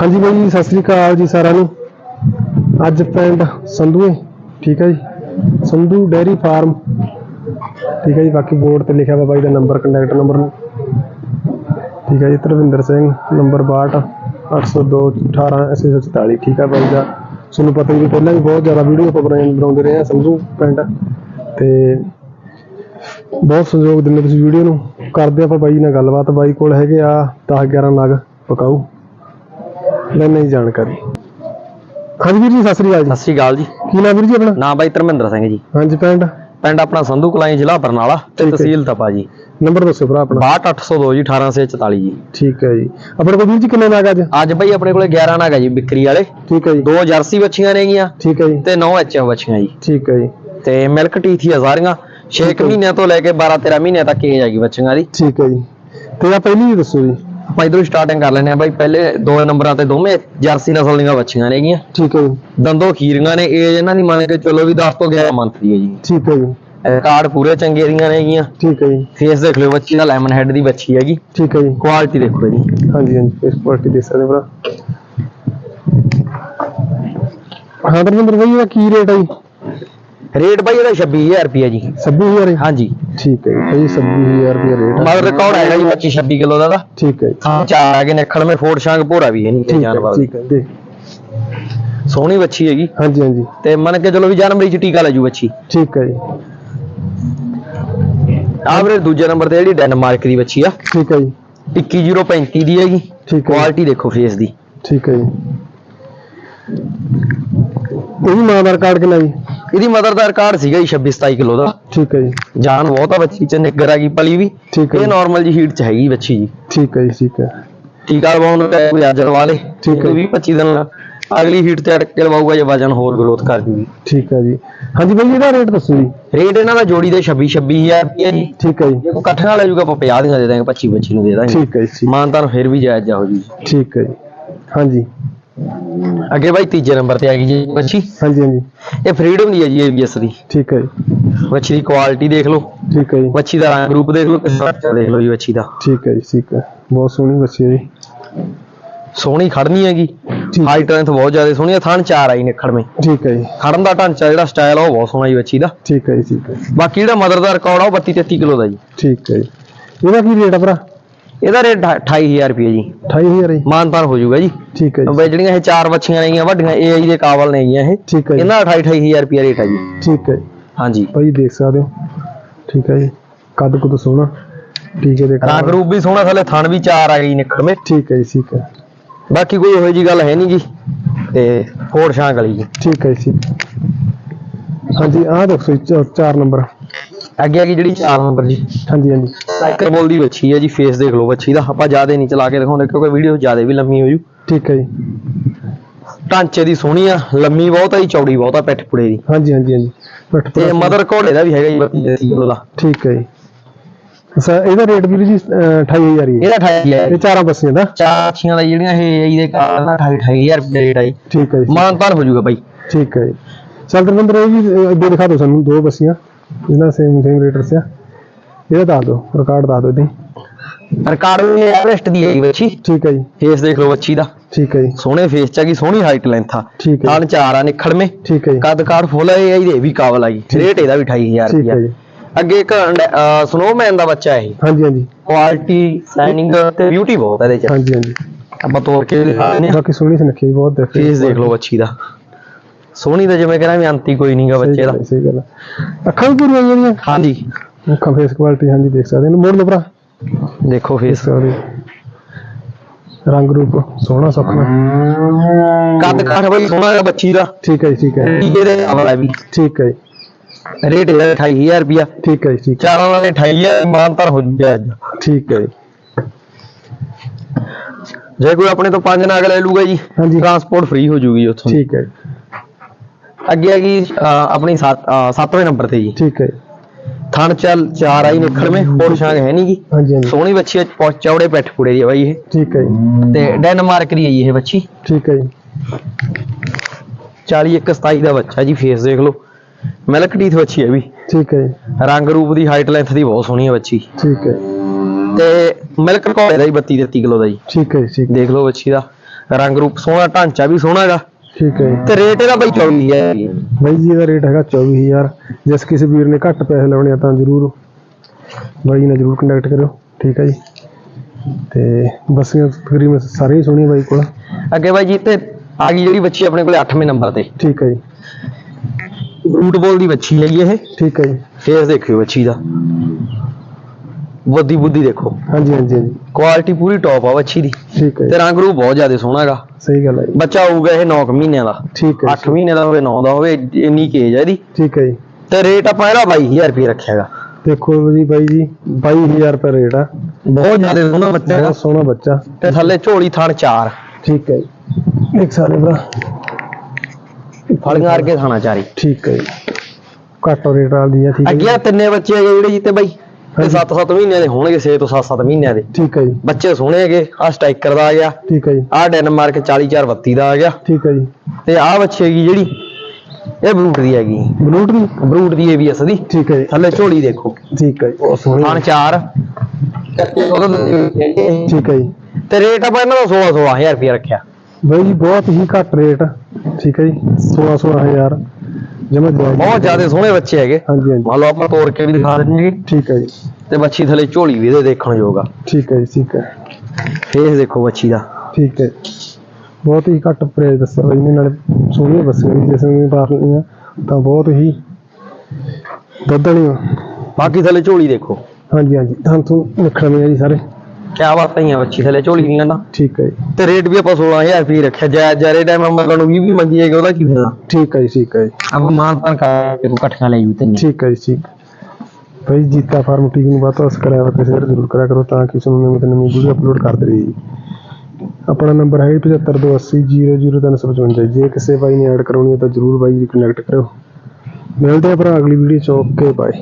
ਹਾਂਜੀ ਬਾਈ ਜੀ, ਸਤਿ ਸ੍ਰੀ ਅਕਾਲ ਜੀ ਸਾਰਿਆਂ ਨੂੰ। ਅੱਜ ਪਿੰਡ ਸੰਧੂਏ, ਠੀਕ ਹੈ ਜੀ? Sandhu dairy farm. ਠੀਕ ਹੈ ਜੀ, ਬਾਕੀ ਬੋਰਡ ਤੇ ਲਿਖਿਆ ਵਾ ਬਾਈ ਦਾ ਨੰਬਰ ਕੰਟੈਕਟ ਨੰਬਰ ਠੀਕ ਹੈ ਜੀ, ਤਰਵਿੰਦਰ ਸਿੰਘ, ਨੰਬਰ 62 802 18 844 ਠੀਕ ਹੈ ਬਾਈ ਦਾ ਤੁਹਾਨੂੰ ਪਤਾ ਹੀ ਵੀ ਪਹਿਲਾਂ ਵੀ ਬਹੁਤ ਜ਼ਿਆਦਾ ਵੀਡੀਓ ਆਪਾਂ ਬਣਾਉਂਦੇ ਰਹੇ ਆ ਸੰਧੂ ਪਿੰਡ। ਤੇ ਬਹੁਤ ਸਹਿਯੋਗ ਦਿੰਦੇ ਤੁਸੀਂ ਵੀਡੀਓ ਨੂੰ। ਕਰਦੇ ਆਪਾਂ ਬਾਈ ਨਾਲ ਗੱਲਬਾਤ। ਬਾਈ ਕੋਲ ਹੈਗੇ ਆ 10 11 ਨਗ, ਪਕਾਊ। ਲੈਣੇ ਦੀ ਜਾਣਕਾਰੀ। ਹਾਂਜੀ ਵੀਰ ਜੀ ਸਤਿ ਸ੍ਰੀ ਅਕਾਲ ਜੀ। ਸਤਿ ਸ਼੍ਰੀ ਅਕਾਲ ਜੀ। ਕੀ ਨਾਮ ਵੀਰ ਜੀ ਆਪਣਾ? ਨਾਮ ਬਾਈ ਧਰਮਿੰਦਰ ਸਿੰਘ ਜੀ। ਹਾਂਜੀ ਪਿੰਡ? ਪਿੰਡ ਆਪਣਾ ਸੰਧੂ ਕਲਾਈ ਜ਼ਿਲ੍ਹਾ ਬਰਨਾਲਾ ਤੇ ਠੀਕ ਹੈ। ਤਹਿਸੀਲ ਤਪਾ ਜੀ। ਨੰਬਰ ਦੱਸੋ ਭਰਾ ਆਪਣਾ। 62802 ਜੀ 1844 ਜੀ। ਠੀਕ ਹੈ ਜੀ। ਆਪਣੇ ਕੋਲ ਵੀਰ ਜੀ ਕਿੰਨੇ ਨਗ ਅੱਜ? ਅੱਜ ਬਾਈ ਆਪਣੇ ਕੋਲੇ 11 ਨਾਗ ਹੈ ਜੀ ਬਿਕਰੀ ਵਾਲੇ। ਠੀਕ ਹੈ ਜੀ। ਦੋ ਜਰਸੀ ਬੱਚੀਆਂ ਨੇਗੀਆਂ ਠੀਕ ਹੈ ਜੀ। ਤੇ 9 ਐਚਐਫ ਬੱਚੀਆਂ ਜੀ। ਠੀਕ ਹੈ ਜੀ। ਤੇ ਮਿਲਕ ਟੀਥੀ ਆ ਸਾਰੀਆਂ। 6 ਠੀਕ ਹੈ। ਮਹੀਨਿਆਂ ਤੋਂ ਲੈ ਕੇ 12 13 ਮਹੀਨਿਆਂ ਤੱਕ ਏਜ ਹੈਗੀ ਬੱਚੀਆਂ ਦੀ। ਠੀਕ ਹੈ ਜੀ। ਤੇ ਆ ਪਹਿਲੀ ਜੀ ਦੱਸੋ ਜੀ। ਆਪਾਂ ਇਧਰੋਂ ਸਟਾਰਟਿੰਗ ਕਰ ਲੈਂਦੇ ਆ ਬਾਈ ਪਹਿਲੇ ਦੋ ਨੰਬਰਾਂ ਤੇ ਦੋਵੇਂ ਜਰਸੀ ਨਸਲ ਦੀਆਂ ਬੱਚੀਆਂ ਨੇਗੀਆਂ ਠੀਕ ਹੈ ਜੀ। ਦੰਦੋਂ ਖੀਰੀਆਂ ਨੇ ਏਜ ਇਹਨਾਂ ਦੀ ਮੰਨ ਕੇ ਚਲੋ ਵੀ 10 ਤੋਂ 11 ਮੰਥ ਦੀ ਹੈ ਜੀ। ਠੀਕ ਹੈ ਜੀ। ਇਹ ਕਾਰਡ ਪੂਰੇ ਚੰਗੇ ਦੀਆਂ ਨੇਗੀਆਂ ਠੀਕ ਹੈ ਜੀ। ਫੇਸ ਦੇਖ ਲਿਓ ਬੱਚੀ ਦਾ ਲੈਮਨ ਹੈਡ ਦੀ ਬੱਚੀ ਹੈਗੀ। ਠੀਕ ਹੈ ਜੀ। ਕੁਆਲਿਟੀ ਦੇਖੋ ਜੀ। ਹਾਂਜੀ ਹਾਂਜੀ ਇਸ ਕੁਆਲਿਟੀ ਦੇਖ ਸਕਦੇ ਭਰਾ। ਹਾਂ ਦਰਵਿੰਦਰ ਭਾਈ ਇਹਦਾ ਕੀ ਰੇਟ ਹੈ ਜੀ? ਰੇਟ ਬਾਈ ਇਹਦਾ 26000 ਰੁਪਿਆ ਜੀ। 26000 ਹੈ? ਹਾਂਜੀ। ਠੀਕ ਹੈ ਜੀ ਭਾਈ 26000 ਰੁਪਏ ਰੇਟ ਹੈ ਮਗਰ ਰਿਕਾਰਡ ਹੈਗਾ ਜੀ 25 26 ਕਿਲੋ ਦਾ ਦਾ ਠੀਕ ਹੈ ਜੀ। ਹਾਂ ਚਾਰ ਆ ਗਏ ਨਖੜ ਮੇ ਫੋੜ ਸ਼ਾਂਗ ਭੋਰਾ ਵੀ ਹੈ ਨਹੀਂ ਠੀਕ ਜਾਨਵਰ ਹੈ ਠੀਕ ਹੈ ਦੇਖ। ਸੋਹਣੀ ਬੱਚੀ ਹੈਗੀ। ਹਾਂਜੀ ਹਾਂਜੀ। ਤੇ ਮੰਨ ਕੇ ਚਲੋ ਵੀ ਜਨਵਰੀ ਚ ਟੀਕਾ ਲੈ ਜੂ ਬੱਚੀ ਠੀਕ ਹੈ ਜੀ। ਆਹ ਵੀਰੇ ਦੂਜੇ ਨੰਬਰ ਤੇ ਜਿਹੜੀ ਡੈਨਮਾਰਕ ਦੀ ਬੱਚੀ ਆ। ਠੀਕ ਹੈ ਜੀ। 21035 ਦੀ ਹੈਗੀ। ਠੀਕ ਹੈ ਜੀ, ਕੁਆਲਿਟੀ ਦੇਖੋ ਫੇਸ ਦੀ। ਠੀਕ ਹੈ ਜੀ। ਇਹਦੀ ਮਾਂ ਦਾ ਰਿਕਾਰਡ ਕਿੰਨਾ ਜੀ? ਇਹਦੀ ਮਦਰ ਦਾ ਰਿਕਾਰਡ ਸੀਗਾ ਜੀ 26 27 ਕਿਲੋ ਦਾ। ਠੀਕ ਹੈ ਜੀ। ਜਾਨ ਬਹੁਤ ਆ ਬੱਚੀ ਚ ਨਿੱਗਰ ਆ ਗਈ ਪਲੀ ਵੀ। ਠੀਕ ਹੈ ਇਹ ਨਾਰਮਲ ਜੀ ਹੀਟ ਚ ਹੈਗੀ ਬੱਚੀ ਜੀ। ਠੀਕ ਹੈ ਜੀ ਠੀਕ ਹੈ। ਟੀਕਾ ਲਵਾਉਣ ਚਾਹੇ ਕੋਈ ਅੱਜ ਲਵਾ ਲੇ। ਠੀਕ ਹੈ। 20 25 ਦਿਨ ਅਗਲੀ ਹੀਟ ਤੇ ਅਟਕ ਕੇ ਲਵਾਊਗਾ ਜੇ ਵਜਨ ਹੋਰ ਗਰੋਥ ਕਰ ਜੂਗੀ। ਠੀਕ ਹੈ ਜੀ। ਹਾਂਜੀ ਭਾਈ ਇਹਦਾ ਰੇਟ ਦੱਸੋ ਜੀ। ਰੇਟ ਇਹਨਾਂ ਦਾ ਜੋੜੀ ਦੇ 26 26000 ਰੁਪਏ ਜੀ। ਠੀਕ ਹੈ ਜੀ। ਜੇ ਕੋਈ ਇਕੱਠਾ ਲੈ ਜੂਗਾ ਆਪਾਂ 50 ਦੀਆਂ ਦੇ ਦਾਂਗੇ 25 25 ਨੂੰ ਦੇ ਦਾਂਗੇ। ਠੀਕ ਹੈ ਜੀ ਮਾਨਤਾਨ ਫਿਰ ਵੀ ਜਾਇਜ਼ ਜਾ ਹੋ ਜੀ। ਠੀਕ ਹੈ ਜੀ। ਹਾਂਜੀ। ਅੱਗੇ ਬਾਈ ਤੀਜੇ ਨੰਬਰ ਤੇ ਆ ਗਈ ਜੀ ਬੱਚੀ ਹਾਂਜੀ ਹਾਂਜੀ। ਇਹ ਫਰੀडम ਦੀ ਹੈ ਜੀ ਏਬੀਐਸ ਦੀ। ਠੀਕ ਹੈ ਜੀ। ਬੱਚੀ ਦੀ ਕੁਆਲਿਟੀ ਦੇਖ ਲਓ। ਠੀਕ ਹੈ ਜੀ। ਬੱਚੀ ਦਾ ਰੰਗ ਰੂਪ ਦੇਖ ਲਓ ਕਿਸ ਤਰ੍ਹਾਂ ਦੇਖ ਲਓ ਜੀ ਬੱਚੀ ਦਾ। ਠੀਕ ਹੈ ਜੀ ਠੀਕ ਹੈ। ਬਹੁਤ ਸੋਹਣੀ ਬੱਚੀ ਹੈ ਜੀ। ਸੋਹਣੀ ਖੜਨੀ ਹੈਗੀ। ਠੀਕ ਹਾਈਟ ਬਹੁਤ ਜ਼ਿਆਦਾ ਸੋਹਣੀ ਹੈ ਥਣ ਚਾਰ ਆਈ ਨਿਖੜ ਮੇ ਠੀਕ ਹੈ ਜੀ। ਖੜਨ ਦਾ ਢਾਂਚਾ ਜਿਹੜਾ ਸਟਾਈਲ ਆ ਉਹ ਬਹੁਤ ਸੋਹਣਾ ਜੀ ਬੱਚੀ ਦਾ। ਠੀਕ ਹੈ ਜੀ ਠੀਕ ਹੈ। ਬਾਕੀ ਜਿਹੜਾ ਮਦਰ ਦਾ ਰਿਕਾਰਡ ਆ ਉਹ 32 33 ਕਿਲੋ ਦਾ ਜੀ। ਠੀਕ ਹੈ ਜੀ। ਇਹਦਾ ਕੀ ਰੇਟ ਆ ਭਰਾ? ਇਹਦਾ ਰੇਟ 28000 ਰੁਪਏ ਜੀ। 28000 ਜੀ। ਮਾਨਤਾਨ ਹੋ ਜਾਊਗਾ ਜੀ। ਠੀਕ ਹੈ ਜੀ। ਬਈ ਜਿਹੜੀਆਂ ਇਹ ਚਾਰ ਬੱਚੀਆਂ ਨੇਗੀਆਂ ਵੱਡੀਆਂ ਏਆਈ ਦੇ ਕਾਬਲ ਨੇਗੀਆਂ ਇਹ। ਠੀਕ ਹੈ ਜੀ। ਇਹਨਾਂ ਦਾ 28 28000 ਰੁਪਏ ਰੇਟ ਹੈ ਜੀ। ਠੀਕ ਹੈ ਜੀ। ਹਾਂਜੀ। ਭਾਈ ਦੇਖ ਸਕਦੇ ਹੋ। ਠੀਕ ਹੈ ਜੀ। ਕੱਦ ਕੁਦ ਸੋਹਣਾ। ਠੀਕ ਹੈ ਦੇਖ। ਰੰਗ ਰੂਪ ਵੀ ਸੋਹਣਾ ਥੱਲੇ ਥਣ ਵੀ ਚਾਰ ਆ ਗਈ ਨਿਕਲ ਮੇ। ਠੀਕ ਹੈ ਜੀ ਠੀਕ ਹੈ। ਬਾਕੀ ਕੋਈ ਉਹੋ ਜੀ ਗੱਲ ਹੈ ਨਹੀਂ ਜੀ। ਤੇ ਫੋੜ ਸ਼ਾਂਗ ਵਾਲੀ ਜੀ। ਠੀਕ ਹੈ ਜੀ ਹਾਂਜੀ ਆਹ ਦੱਸੋ ਚਾਰ ਨੰਬਰ। ਅੱਗੇ ਗਈ ਜਿਹੜੀ 4 ਨੰਬਰ ਜੀ। ਹਾਂਜੀ ਹਾਂਜੀ। ਸਾਈਕਲ ਬੋਲ ਦੀ ਬੱਚੀ ਹੈ ਜੀ ਫੇਸ ਦੇਖ ਲਓ ਬੱਚੀ ਦਾ। ਆਪਾਂ ਜ਼ਿਆਦਾ ਨਹੀਂ ਚਲਾ ਕੇ ਦਿਖਾਉਂਦੇ ਕਿਉਂਕਿ ਵੀਡੀਓ ਜ਼ਿਆਦਾ ਵੀ ਲੰਮੀ ਹੋ ਜੂ। ਠੀਕ ਹੈ ਜੀ। ਢਾਂਚੇ ਦੀ ਸੋਹਣੀ ਆ ਲੰਮੀ ਬਹੁਤ ਆ ਜੀ ਚੌੜੀ ਬਹੁਤ ਆ ਪਿੱਠ ਪੁੜੇ ਦੀ। ਹਾਂਜੀ ਹਾਂਜੀ ਹਾਂਜੀ। ਬੱਟ ਤੇ ਮਦਰ ਘੋੜੇ ਦਾ ਵੀ ਹੈਗਾ ਜੀ 32 ਕਿਲੋ ਦਾ। ਠੀਕ ਹੈ ਜੀ। ਸਰ ਇਹਦਾ ਰੇਟ ਵੀ ਜੀ ਅਹ, 28000 ਹੀ ਹੈ। ਇਹਦਾ 28 ਹੈ ਇਹ ਚਾਰਾਂ ਬੱਸੀਆਂ ਦਾ? ਚਾਰ ਅੱਛੀਆਂ ਦਾ ਜਿਹੜੀਆਂ ਇਹ ਇਹਦੇ ਕਾਰਨ 28 28000 ਰੁਪਏ ਰੇਟ ਆ ਜੀ। ਠੀਕ ਹੈ ਜੀ ਮਾਨਤਾਨ ਹੋ ਜਾਊਗਾ ਬਾਈ। ਠੀਕ ਹੈ ਜੀ। ਚੱਲ ਦਰਵਿੰਦਰ ਇਹ ਵੀ ਅੱਗੇ ਦਿਖਾ ਦਿਓ ਸਾਨੂੰ ਦੋ ਬੱਸੀਆਂ। ਇਹਨਾਂ ਸੇਮ ਸੇਮ ਰੇਟ ਦੱਸਿਆ ਇਹਦਾ ਦੱਸ ਦਿਓ ਰਿਕਾਰਡ ਦੱਸ ਦਿਓ ਇਹਦੇ। ਰਿਕਾਰਡ ਵੀ ਐਵਰੈਸਟ ਦੀ ਹੈ ਜੀ ਬੱਚੀ। ਠੀਕ ਹੈ ਜੀ। ਫੇਸ ਦੇਖ ਲਓ ਬੱਚੀ ਦਾ। ਠੀਕ ਹੈ ਜੀ। ਸੋਹਣੇ ਫੇਸ ਚ ਗਈ ਸੋਹਣੀ ਹਾਈਟ ਲੈਂਥ ਆ। ਠੀਕ ਹੈ ਥਣ ਚਾਰ ਆ ਨਿਖੜਵੇਂ ਠੀਕ ਹੈ ਜੀ। ਕੱਦ ਕਾਠ ਫੁੱਲ ਹੈ ਇਹਦੇ ਵੀ ਕਾਬਲ ਆ ਜੀ। ਰੇਟ ਇਹਦਾ ਵੀ 28000 ਠੀਕ ਹੈ ਜੀ। ਅੱਗੇ ਇੱਕ ਸਨੋਮੈਨ ਦਾ ਬੱਚਾ ਹੈ ਹਾਂਜੀ ਹਾਂਜੀ। ਕੁਆਲਿਟੀ ਸਾਈਨਿੰਗ ਤੇ ਬਿਊਟੀ ਬਹੁਤ ਹੈ ਇਹਦੇ ਚ। ਹਾਂਜੀ ਹਾਂਜੀ। ਆਪਾਂ ਤੋੜ ਕੇ ਦਿਖਾ ਦਿੰਦੇ ਹਾਂ। ਬਾਕੀ ਸੋਹਣੀ ਸੁਨੱਖੀ ਬਹੁਤ ਦੇਖ ਫੇਸ ਦੇਖ ਲਓ ਬੱਚੀ ਦਾ। ਸੋਹਣੀ ਤਾਂ ਜਿਵੇਂ ਕਹਿੰਦਾ ਵੀ ਅੰਤੀ ਕੋਈ ਨਹੀਂਗਾ ਬੱਚੇ ਦਾ। ਸਹੀ ਗੱਲ ਹੈ। ਅੱਖਾਂ ਵੀ ਪੂਰੀਆਂ ਜਿਹੜੀਆਂ ਹਾਂਜੀ। ਅੱਖਾਂ ਫੇਸ ਕੁਆਲਿਟੀ ਹਾਂਜੀ ਦੇਖ ਸਕਦੇ ਨੇ ਮੋੜ ਲਓ ਭਰਾ। ਦੇਖੋ ਫੇਸ ਹੋ। ਰੰਗ ਰੂਪ ਸੋਹਣਾ ਸੁੱਖਣਾ ਕੱਦ ਕਾਠ ਬਈ ਸੋਹਣਾ ਹੈ ਬੱਚੀ ਦਾ। ਠੀਕ ਹੈ ਜੀ ਠੀਕ ਹੈ। ਇਹਦੇ ਹੈ ਵੀ। ਠੀਕ ਹੈ ਜੀ। ਰੇਟ ਇਹਦਾ 28000 ਰੁਪਇਆ। ਠੀਕ ਹੈ ਜੀ ਠੀਕ ਹੈ। ਚਾਰਾਂ ਵਾਲੇ 28000 ਮਾਨਤਰ ਹੋ ਜੂਗਾ ਅੱਜ। ਠੀਕ ਹੈ ਜੀ। ਜੇ ਕੋਈ ਆਪਣੇ ਤੋਂ ਪੰਜ ਨਾਗ ਲੈ ਲੂਗਾ ਜੀ ਟਰਾਂਸਪੋਰਟ ਫ੍ਰੀ ਹੋ ਜੂਗੀ ਉੱਥੋਂ। ਠੀਕ ਹੈ ਅੱਗੇ ਹੈਗੀ ਅਹ, ਆਪਣੀ 7ਵੇਂ ਨੰਬਰ ਤੇ ਜੀ। ਠੀਕ ਹੈ ਜੀ। ਥਣ ਚੱਲ ਚਾਰ ਆਈ ਨਿਖੜਵੇਂ ਹੋਰ ਸ਼ਾਂਗ ਹੈ ਨਹੀਂ ਜੀ ਹਾਂਜੀ ਹਾਂਜੀ। ਸੋਹਣੀ ਬੱਚੀ ਹੈ ਪੌ- ਚੌੜੇ ਪੈਠ ਪੁੜੇ ਦੀ ਹੈ ਬਾਈ ਇਹ। ਠੀਕ ਹੈ ਜੀ। ਤੇ ਡੈਨਮਾਰਕ ਦੀ ਹੈ ਜੀ ਇਹ ਬੱਚੀ ਠੀਕ ਹੈ ਜੀ। 40 ਇੱਕ 27 ਦਾ ਬੱਚਾ ਜੀ ਫੇਸ ਦੇਖ ਲਓ। ਮਿਲਕ ਟੀਥ ਬੱਚੀ ਹੈ ਵੀ। ਠੀਕ ਹੈ ਜੀ। ਰੰਗ ਰੂਪ ਦੀ ਹਾਈਟ ਲੈਂਥ ਦੀ ਬਹੁਤ ਸੋਹਣੀ ਹੈ ਬੱਚੀ ਠੀਕ ਹੈ। ਤੇ ਮਿਲਕ ਘੋੜੇ ਦਾ ਹੀ 32 33 ਕਿਲੋ ਦਾ ਜੀ। ਠੀਕ ਹੈ ਜੀ ਠੀਕ ਦੇਖ ਲਓ ਬੱਚੀ ਦਾ। ਰੰਗ ਰੂਪ ਸੋਹਣਾ ਢਾਂਚਾ ਵੀ ਸੋਹਣਾ ਹੈਗਾ। ਠੀਕ ਹੈ। ਜੀ ਤੇ ਰੇਟ ਇਹਦਾ ਬਾਈ 24000 ਬਾਈ ਜੀ ਇਹਦਾ ਰੇਟ ਹੈਗਾ 24000 ਜਿਸ ਕਿਸੇ ਵੀਰ ਨੇ ਘੱਟ ਪੈਸੇ ਲਾਉਣੇ ਆ ਤਾਂ ਜ਼ਰੂਰ ਬਾਈ ਨਾਲ ਜ਼ਰੂਰ ਕੰਟੈਕਟ ਕਰਿਓ। ਠੀਕ ਹੈ ਜੀ। ਤੇ ਬੱਸੀਆਂ ਤਕਰੀਬਨ ਸਾਰੇ ਹੀ ਸੋਹਣੀਆਂ ਬਾਈ ਕੋਲ। ਅੱਗੇ ਬਾਈ ਜੀ ਤੇ ਆ ਗਈ ਜਿਹੜੀ ਬੱਚੀ ਆਪਣੇ ਕੋਲੇ 8ਵੇਂ ਨੰਬਰ ਤੇ। ਠੀਕ ਹੈ ਜੀ। ਰੂਟ ਬੋਲ ਦੀ ਬੱਚੀ ਹੈਗੀ ਇਹ। ਠੀਕ ਹੈ ਜੀ। ਫੇਸ ਦੇਖਿਓ ਬੱਚੀ ਦਾ। ਬੁੱਧੀ ਬੁੱਧੀ ਦੇਖੋ। ਹਾਂਜੀ ਹਾਂਜੀ ਹਾਂਜੀ। ਕੁਆਲਿਟੀ ਪੂਰੀ ਟੌਪ ਆ ਬੱਚੀ ਦੀ। ਠੀਕ ਹੈ ਤੇ ਰੰਗ ਰੂਪ ਬਹੁਤ ਜ਼ਿਆਦਾ ਸੋਹਣਾ ਹੈਗਾ। ਸਹੀ ਗੱਲ ਹੈ ਜੀ। ਬੱਚਾ ਹੋਊਗਾ ਇਹ 9 ਮਹੀਨਿਆਂ ਦਾ। ਠੀਕ ਹੈ 8 ਮਹੀਨੇ ਦਾ ਹੋਵੇ 9 ਦਾ ਹੋਵੇ ਇੰਨੀ ਕੇਜ ਹੈ ਇਹਦੀ। ਠੀਕ ਹੈ ਜੀ। ਤੇ ਰੇਟ ਆਪਾਂ ਇਹਦਾ 22000 ਰੁਪਏ ਰੱਖਿਆਗਾ ਦੇਖੋ ਜੀ ਬਾਈ ਜੀ 22000 ਰੁਪਏ ਰੇਟ ਆ। ਬਹੁਤ ਜ਼ਿਆਦਾ ਸੋਹਣਾ ਬੱਚਾ ਹੈਗਾ। ਬਹੁਤ ਸੋਹਣਾ ਬੱਚਾ। ਤੇ ਥੱਲੇ ਝੋਲੀ ਥਣ 4 ਠੀਕ ਹੈ ਜੀ। ਇੱਕ ਸਾਰੇ ਭਰਾ। ਫਲੀਆਂ ਕਰਕੇ ਥਾਣਾ ਚਾਰੀ ਠੀਕ ਹੈ ਜੀ। ਘੱਟ ਰੇਟ ਵਾਲੀ ਆ ਠੀਕ ਹੈ ਜੀ। ਤਿੰਨੇ ਬੱਚੇ ਹੈਗੇ ਜਿਹੜੇ ਜਿੱਤੇ ਬਾਈ। ਤੇ ਹਾਂਜੀ। 7-7 ਮਹੀਨਿਆਂ ਦੇ ਹੋਣਗੇ 6 ਤੋਂ 7-7 ਮਹੀਨਿਆਂ ਦੇ। ਠੀਕ ਹੈ ਜੀ। ਬੱਚੇ ਸੋਹਣੇ ਹੈਗੇ ਆ ਸਟ੍ਰਾਈਕਰ ਦਾ ਆ ਗਿਆ। ਠੀਕ ਹੈ ਜੀ। ਆ ਡੈਨਮਾਰਕ 40432 ਦਾ ਆ ਗਿਆ। ਠੀਕ ਹੈ ਜੀ। ਤੇ ਆ ਬੱਚੇ ਹੈਗੀ ਜਿਹੜੀ ਇਹ ਬਰੂਟ ਦੀ ਹੈਗੀ। ਬਲੂਟ ਵੀ ਬਰੂਟ ਦੀ ਏਬੀਐਸ ਦੀ। ਠੀਕ ਹੈ ਜੀ। ਥੱਲੇ ਝੋਲੀ ਦੇਖੋ। ਠੀਕ ਹੈ ਜੀ। ਬਹੁਤ ਸੋਹਣੀ ਥਣ 4 ਠੀਕ ਹੈ ਜੀ। ਤੇ ਰੇਟ ਆਪਾਂ ਇਹਨਾਂ ਦਾ 16 16000 ਰੁਪਏ ਰੱਖਿਆ। ਬਾਈ ਜੀ ਬਹੁਤ ਹੀ ਘੱਟ ਰੇਟ। ਠੀਕ ਹੈ ਜੀ। 16 16000 ਜਮਾ ਬਹੁਤ ਜ਼ਿਆਦਾ ਸੋਹਣੇ ਬੱਚੇ ਹੈਗੇ। ਹਾਂਜੀ ਹਾਂਜੀ। ਮੰਨ ਲਓ ਆਪਾਂ ਤੋੜ ਕੇ ਵੀ ਦਿਖਾ ਦਿੰਦੇ ਹੈਗੇ। ਠੀਕ ਹੈ ਜੀ। ਤੇ ਬੱਚੀ ਥੱਲੇ ਝੋਲੀ ਵੀ ਇਹਦੇ ਦੇਖਣ ਯੋਗ ਆ। ਠੀਕ ਹੈ ਜੀ ਠੀਕ ਹੈ। ਫੇਸ ਦੇਖੋ ਬੱਚੀ ਦਾ। ਠੀਕ ਹੈ। ਬਹੁਤ ਹੀ ਘੱਟ ਪ੍ਰਾਈਸ ਦੱਸਿਆ ਬਾਈ ਨੇ ਨਾਲੇ ਸੋਹਣੀਆਂ ਬੱਸੀਆਂ ਵੀ ਜਿਸ ਨੂੰ ਬਾਹਰ ਲਈਆਂ ਤਾਂ ਬਹੁਤ ਹੀ ਦੁੱਧ ਵਾਲੀਆਂ। ਬਾਕੀ ਥੱਲੇ ਝੋਲੀ ਦੇਖੋ। ਹਾਂਜੀ ਹਾਂਜੀ। ਤਾਂ ਤੋਂ ਨਿਕਲਣੇ ਆ ਜੀ ਸਾਰੇ। ਕਿਆ ਬਾਤਾਂ ਹੀ ਬੱਚੀ ਥੱਲੇ ਝੋਲੀ ਨਹੀਂ ਲੈਂਦਾ। ਠੀਕ ਹੈ ਜੀ। ਤੇ ਰੇਟ ਵੀ ਆਪਾਂ 16000 ਰੁਪਏ ਰੱਖਿਆ ਜਾ ਜਾਰੇ ਟਾਈਮ ਆਪਾਂ ਨੂੰ 20 ਵੀ ਮੰਗੀ ਹੈਗਾ ਉਹਦਾ ਕੀ ਫਾਇਦਾ? ਠੀਕ ਹੈ ਜੀ ਠੀਕ ਹੈ ਜੀ। ਆਪਾਂ ਮਾਨ ਤਾਂ ਕਰਕੇ ਤੂੰ ਇਕੱਠੀਆਂ ਲੈ ਜੂ ਤੇ ਠੀਕ ਹੈ ਜੀ ਠੀਕ। ਭਾਈ ਜੀਤਾ ਫਾਰਮ ਟੀਵੀ ਨੂੰ ਬਾਤ ਕਰਿਆ ਵਾ ਤੇ ਸ਼ੇਅਰ ਜ਼ਰੂਰ ਕਰਿਆ ਕਰੋ ਤਾਂ ਕਿ ਤੁਹਾਨੂੰ ਨਵੀਂ ਤੋਂ ਨਵੀਂ ਵੀਡੀਓ ਅਪਲੋਡ ਕਰਦੇ ਰਹੀਏ ਜੀ। ਆਪਣਾ ਨੰਬਰ ਹੈ 7528000355 ਜੇ ਕਿਸੇ ਭਾਈ ਨੇ ਐਡ ਕਰਾਉਣੀ ਹੈ ਤਾਂ ਜ਼ਰੂਰ ਬਾਈ ਜੀ ਕਨੈਕਟ ਕਰਿਓ। ਮਿਲਦੇ ਆ ਭਰਾ ਅਗਲੀ ਵੀਡੀਓ ਚ। Okay bye